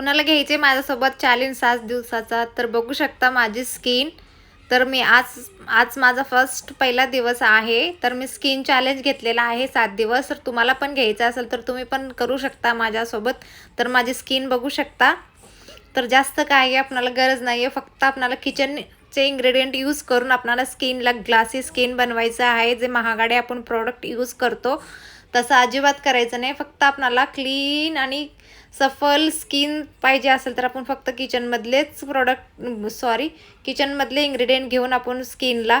कुणाला घ्यायचे माझ्यासोबत चॅलेंज सात दिवसाचा? तर बघू शकता माझी स्किन तर मी आज आज माझा फर्स्ट पहिला दिवस आहे. तर मी स्किन चॅलेंज घेतलेला आहे सात दिवस. तर तुम्हाला पण घ्यायचं असेल तर तुम्ही पण करू शकता माझ्यासोबत. तर माझी स्किन बघू शकता. तर जास्त काही आपणाला गरज नाही आहे फक्त आपणाला किचनचे इन्ग्रेडियंट यूज करून आपणाला स्किनला ग्लासी स्किन बनवायचं आहे. जे महागाडे आपण प्रोडक्ट यूज करतो. तसं अजिबात करायचं नाही. फक्त आपणाला क्लीन आणि सफल स्किन पाहिजे असेल तर आपण फक्त किचनमधलेच प्रोडक्ट सॉरी किचनमधले इन्ग्रेडियंट घेऊन आपण स्किनला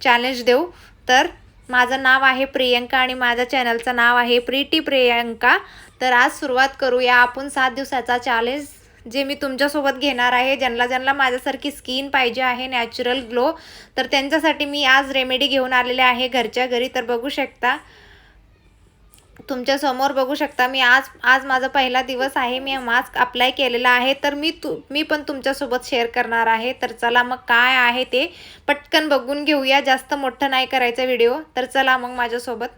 चॅलेंज देऊ. तर माझं नाव आहे प्रियंका आणि माझ्या चॅनलचं नाव आहे प्रीटी प्रियंका. तर आज सुरुवात करूया आपण सात दिवसाचा चॅलेंज जे मी तुमच्यासोबत घेणार आहे. ज्यांना ज्यांना माझ्यासारखी स्किन पाहिजे आहे नॅचरल ग्लो तर त्यांच्यासाठी मी आज रेमेडी घेऊन आलेले आहे घरच्या घरी. तर बघू शकता तुमच्यासमोर बघू शकता मी आज आज माझा पहिला दिवस आहे मी मास्क अप्लाय केलेला आहे तर मी तु मी पण तुमच्यासोबत शेअर करणार आहे तर चला मग काय आहे ते पटकन बघून घेऊया जास्त मोठं नाही करायचा व्हिडिओ तर चला मग माझ्यासोबत.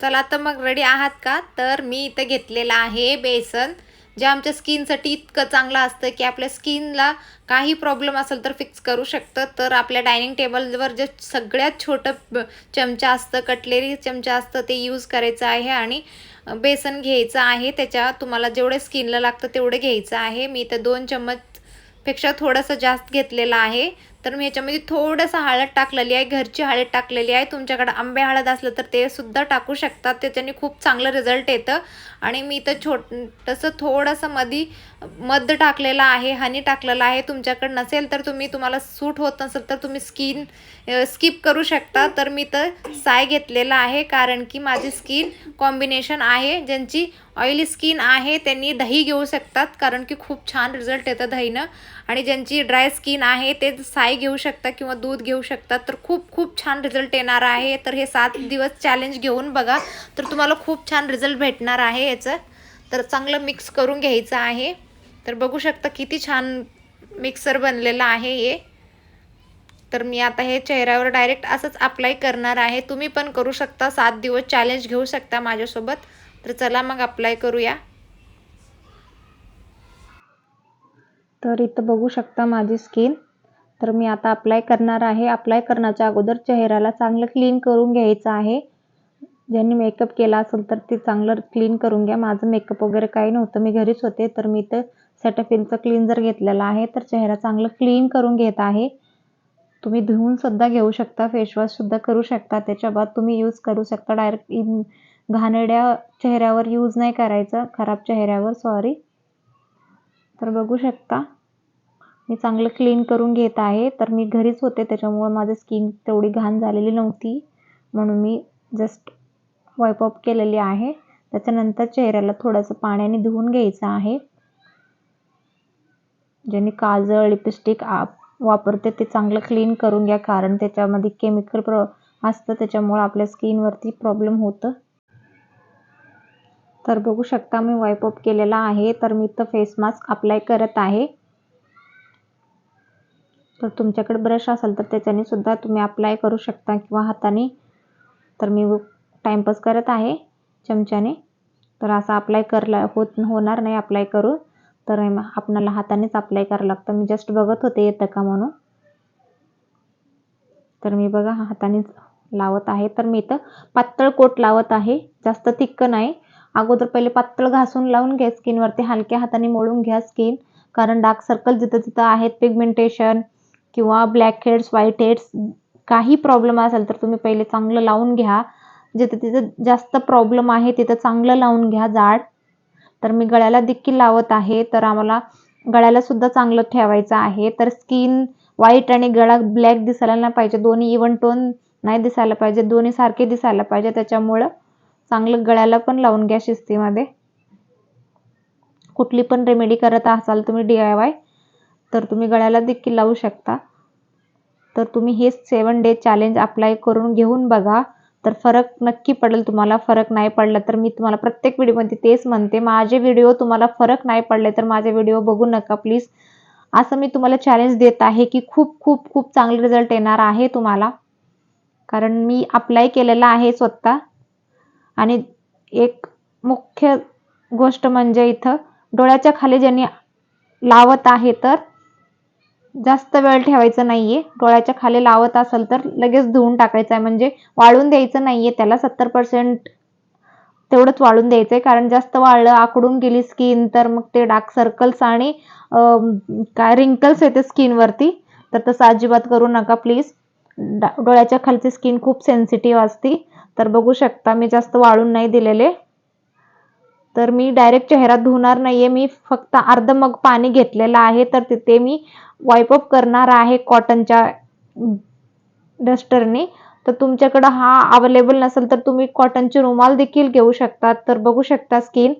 चला तर मग रेडी आहात का? तर मी इथं घेतलेलं आहे बेसन. जे आमच्या स्किनसाठी इतकं चांगलं असतं की आपल्या स्किनला काही प्रॉब्लेम असेल तर फिक्स करू शकतं. तर आपल्या डायनिंग टेबलवर जे सगळ्यात छोटं चमचा असतं कटलेरी चमचा असतं ते यूज करायचं आहे आणि बेसन घ्यायचं आहे. त्याच्या तुम्हाला जेवढे स्किनला लागतं तेवढं घ्यायचं आहे. मी तर दोन चम्मचपेक्षा थोडंसं जास्त घेतलेलं आहे. तर मी ह्याच्यामध्ये थोडंसं हळद टाकलेली आहे घरची हळद टाकलेली आहे. तुमच्याकडं आंबे हळद असलं तर ते सुद्धा टाकू शकतात. त्याच्याने खूप चांगलं रिझल्ट येतं. आणि मी इथं छोटंसं थोडंसं मधी मध टाकलेलं आहे हनी टाकलेलं आहे. तुमच्याकडं नसेल तर तुम्ही तुम्हाला सूट होत नसेल तर तुम्ही स्किन स्किप करू शकता. तर मी तर साय घेतलेला आहे कारण की माझी स्किन कॉम्बिनेशन आहे. ज्यांची ऑइली स्किन आहे त्यांनी दही घेऊ शकतात. कारण की खूप छान रिझल्ट येतं दहीनं. आणि ज्यांची ड्राय स्किन आहे ते साय घेऊ शकता किंवा दूध घेऊ शकतात. तर खूप खूप छान रिझल्ट येणार आहे. तर हे सात दिवस चॅलेंज घेऊन बघा. तर तुम्हाला खूप छान रिझल्ट भेटणार आहे याचं. तर चांगलं मिक्स करून घ्यायचं आहे. तर बघू शकता किती छान मिक्सर बनलेलं आहे हे. तर मी आता हे चेहऱ्यावर डायरेक्ट असंच अप्लाय करणार आहे. तुम्ही पण करू शकता. सात दिवस चॅलेंज घेऊ शकता माझ्यासोबत. तर चला मग अप्लाय करूया. तर इथं बघू शकता माझी स्किन तर मी आता अप्लाय करणार आहे. अप्लाय करण्याच्या अगोदर चेहऱ्याला चांगलं क्लीन करून घ्यायचं आहे. ज्यांनी मेकअप केला असेल तर ते चांगलं क्लीन करून घ्या. माझं मेकअप वगैरे काही नव्हतं. मी घरीच होते तर मी इथं क्लीन जर घेतलेला आहे. तर चेहरा चांगलं क्लीन करून घेत आहे. तुम्ही धुवून सुद्धा घेऊ शकता. फेसवॉश सुद्धा करू शकता. त्याच्या बाद तुम्ही यूज करू शकता. डायरेक्ट इन घाणेरड्या चेहऱ्यावर यूज नाही करायचं. खराब चेहऱ्यावर सॉरी तर बघू शकता. मी चांगलं क्लीन करून घेत आहे. तर मी घरीच होते त्याच्यामुळं माझं स्किन तेवढी घाण झालेली नव्हती. म्हणून मी जस्ट वाईप केलेली आहे. त्याच्यानंतर चेहऱ्याला थोडंसं पाण्याने धुवून घ्यायचं आहे. ज्यांनी काजळ लिपस्टिक आप वापरते ते चांगलं क्लीन करून घ्या. कारण त्याच्यामध्ये केमिकल प्र असतं त्याच्यामुळं आपल्या स्किनवरती प्रॉब्लेम होतं. तर बघू शकता मी वाईप ऑफ केलेला आहे. तर मी इथं फेस मास्क अप्लाय करत आहे. तर तुमच्याकडे ब्रश असेल तर त्याच्याने सुद्धा तुम्ही अप्लाय करू शकता किंवा हाताने. तर मी टाईमपास करत आहे चमच्याने. तर असं अप्लाय करला होत होणार नाही अप्लाय करून. तर आपणाला हातानेच अप्लाय करावं लागतं. मी जस्ट बघत होते येतं का म्हणून. तर मी बघा हातानेच लावत आहे. तर मी इथं पातळ कोट लावत आहे. जास्त तिक्क नाही. अगोदर पहिले पातळ घासून लावून घ्या स्किनवरती हलक्या हाताने मोडून घ्या स्किन कारण डार्क सर्कल जिथं जिथं आहेत पिगमेंटेशन किंवा ब्लॅक हेड्स व्हाईट हेड्स काही प्रॉब्लेम असेल तर तुम्ही पहिले चांगलं लावून घ्या. जिथं तिथं जास्त प्रॉब्लेम आहे तिथं चांगलं लावून घ्या जाड. तर मी गळ्याला देखील लावत आहे. तर आम्हाला गळ्याला सुद्धा चांगलं ठेवायचं आहे. तर स्किन व्हाईट आणि गळा ब्लॅक दिसायला नाही पाहिजे. दोन्ही इवन टोन नाही दिसायला पाहिजे. दोन्ही सारखे दिसायला पाहिजे. त्याच्यामुळं चांगलं गळ्याला पण लावून घ्या शिस्तीमध्ये. कुठली पण रेमेडी करत असाल तुम्ही डी आय वाय तर तुम्ही गळ्याला देखील लावू शकता. तर तुम्ही हे सेवन डे चॅलेंज अप्लाय करून घेऊन बघा. तर फरक नक्की पडेल तुम्हाला. फरक नाही पडला तर मी तुम्हाला प्रत्येक व्हिडिओमध्ये तेच म्हणते. माझे व्हिडिओ तुम्हाला फरक नाही पडले तर माझे व्हिडिओ बघू नका प्लीज असं मी तुम्हाला चॅलेंज देत आहे की खूप खूप खूप चांगले रिझल्ट येणार आहे तुम्हाला. कारण मी अप्लाय केलेला आहे स्वतः. आणि एक मुख्य गोष्ट म्हणजे इथं डोळ्याच्या खाली ज्यांनी लावत आहे तर जास्त वेळ ठेवायचं नाहीये. डोळ्याच्या खाली लावत असेल तर लगेच धुवून टाकायचं आहे. म्हणजे वाळून द्यायचं नाहीये. त्याला सत्तर पर्सेंट तेवढंच वाळून द्यायचं आहे कारण जास्त वाळलं आकडून गेली स्किन तर मग ते डार्क सर्कल्स आणि काय रिंकल्स येते स्किनवरती तर तसं अजिबात करू नका प्लीज डोळ्याच्या खालची स्किन खूप सेन्सिटिव्ह असते. तर बघू शकता मी जास्त वाळून नाही दिलेले. तर मी डायरेक्ट चेहरा धुणार नाहीये मी फक्त अर्ध मग पाणी घेतलेलं आहे. तर तिथे मी वाईप अप करणार आहे कॉटनच्या डस्टरनी तर तुमच्याकडं हा अवेलेबल नसेल तर तुम्ही कॉटनचे रुमाल देखील घेऊ शकता तर बघू शकता स्किन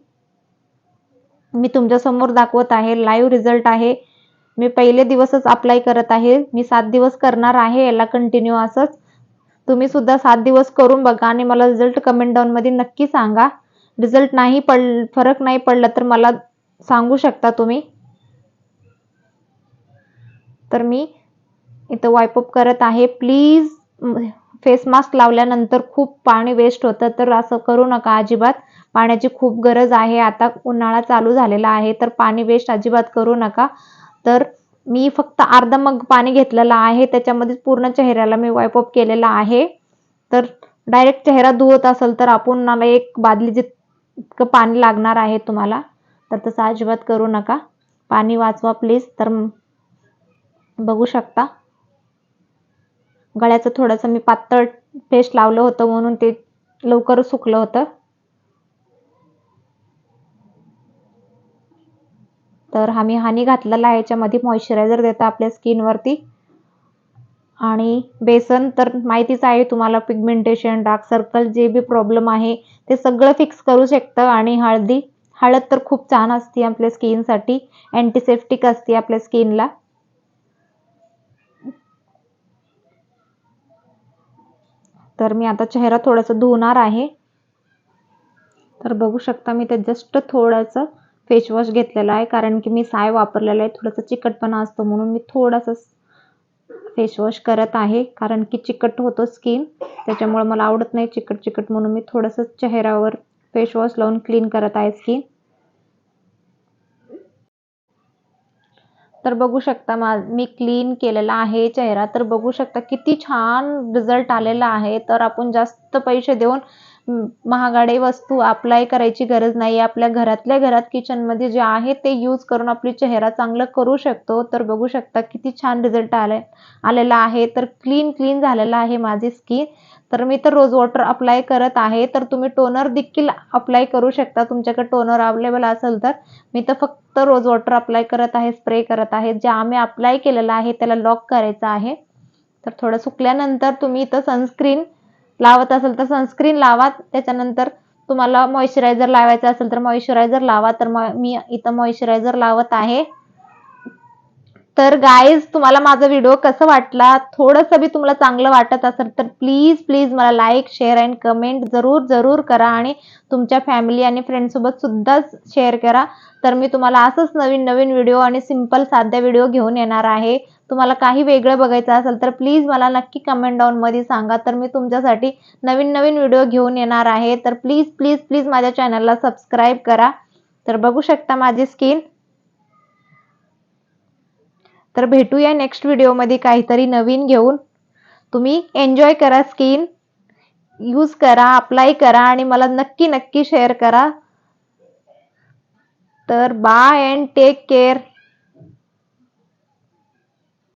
मी तुमच्यासमोर दाखवत आहे लाईव्ह रिझल्ट आहे. मी पहिले दिवसच अप्लाय करत आहे. मी सात दिवस करणार आहे याला कंटिन्यू असंच. तुम्ही सुद्धा सात दिवस करून बघा आणि मला रिझल्ट कमेंट डाऊनमध्ये नक्की सांगा. रिझल्ट नाही पड फरक नाही पडला तर मला सांगू शकता तुम्ही. तर मी इथं वाईपअप करत आहे. प्लीज फेस मास्क लावल्यानंतर खूप पाणी वेस्ट होतं तर असं करू नका अजिबात. पाण्याची खूप गरज आहे. आता उन्हाळा चालू झालेला आहे तर पाणी वेस्ट अजिबात करू नका. तर मी फक्त अर्धा मग पाणी घेतलेलं आहे त्याच्यामध्ये पूर्ण चेहऱ्याला मी वाईपअप केलेला आहे. तर डायरेक्ट चेहरा धुवत असेल तर आपण मला एक बादली जितकं पाणी लागणार आहे तुम्हाला तर तसं अजिबात करू नका. पाणी वाचवा प्लीज तर बघू शकता. गळ्याचं थोडंसं मी पातळ पेस्ट लावलं होतं म्हणून ते लवकर सुकलं होतं. तर आम्ही हानी घातलेला आहे. याच्यामध्ये मॉइश्चरायझर देता आपल्या स्किनवरती आणि बेसन तर माहितीच आहे तुम्हाला पिगमेंटेशन डार्क सर्कल जे बी प्रॉब्लेम आहे ते सगळं फिक्स करू शकतं. आणि हळदी हळद तर खूप छान असते आपल्या स्किनसाठी अँटीसेप्टिक असते आपल्या स्किनला तर मी आता चेहरा थोडासा धुवणार आहे. तर बघू शकता मी ते जस्ट थोडंसं फेसवॉश घेतलेला आहे. कारण की मी साय वापरलेला आहे. थोडासा चिकटपणा असतो म्हणून मी थोडासा फेसवॉश करत आहे. कारण की चिकट होतो स्किन त्याच्यामुळे मला आवडत नाही चिकट चिकट म्हणून मी थोडंसं चेहऱ्यावर फेसवॉश लावून क्लीन करत आहे स्किन तर बघू शकता मा मी क्लीन केलेला आहे चेहरा. तर बघू शकता किती छान रिझल्ट आलेला आहे. तर आपण जास्त पैसे देऊन महागाडे वस्तू अप्लाय करायची गरज नाही. आपल्या घरातल्या घरात किचनमध्ये जे आहे ते यूज करून आपली चेहरा चांगलं करू शकतो. तर बघू शकता किती छान रिझल्ट आले आलेला आहे. तर क्लीन क्लीन झालेला आहे माझी स्किन तर मी तर रोज वॉटर अप्लाय करत आहे. तर तुम्ही टोनर देखील अप्लाय करू शकता. तुमच्याकडे टोनर अवेलेबल असेल तर. मी तर फक्त रोज वॉटर अप्लाय करत आहे स्प्रे करत आहे. जे आम्ही अप्लाय केलेलं आहे त्याला लॉक करायचं आहे. तर थोडं सुकल्यानंतर तुम्ही इथं सनस्क्रीन लावत असेल तर सनस्क्रीन लावा. त्याच्यानंतर तुम्हाला मॉइश्चरायझर लावायचं असेल तर मॉइश्चरायझर लावा. तर मी इथं मॉइश्चरायझर लावत आहे. तर गाईज तुम्हाला माझा व्हिडिओ कसं वाटला? थोडंसं बी तुम्हाला चांगलं वाटत असेल तर प्लीज प्लीज मला लाईक शेअर अँड कमेंट जरूर जरूर करा आणि तुमच्या फॅमिली आणि फ्रेंडसोबत सुद्धा शेअर करा. तर मी तुम्हाला असंच नवीन नवीन व्हिडिओ आणि सिंपल साध्या व्हिडिओ घेऊन येणार आहे. तुम्हाला काही वेगळं बघायचं असेल तर प्लीज मला नक्की कमेंट डाऊनमध्ये सांगा. तर मी तुमच्यासाठी नवीन नवीन व्हिडिओ घेऊन येणार आहे. तर प्लीज प्लीज प्लीज माझ्या चॅनलला सबस्क्राईब करा. तर बघू शकता माझी स्किन तर भेटूया नेक्स्ट व्हिडिओमध्ये काहीतरी नवीन घेऊन. तुम्ही एन्जॉय करा स्किन यूज करा अप्लाय करा आणि मला नक्की नक्की शेअर करा. तर बाय अँड टेक केअर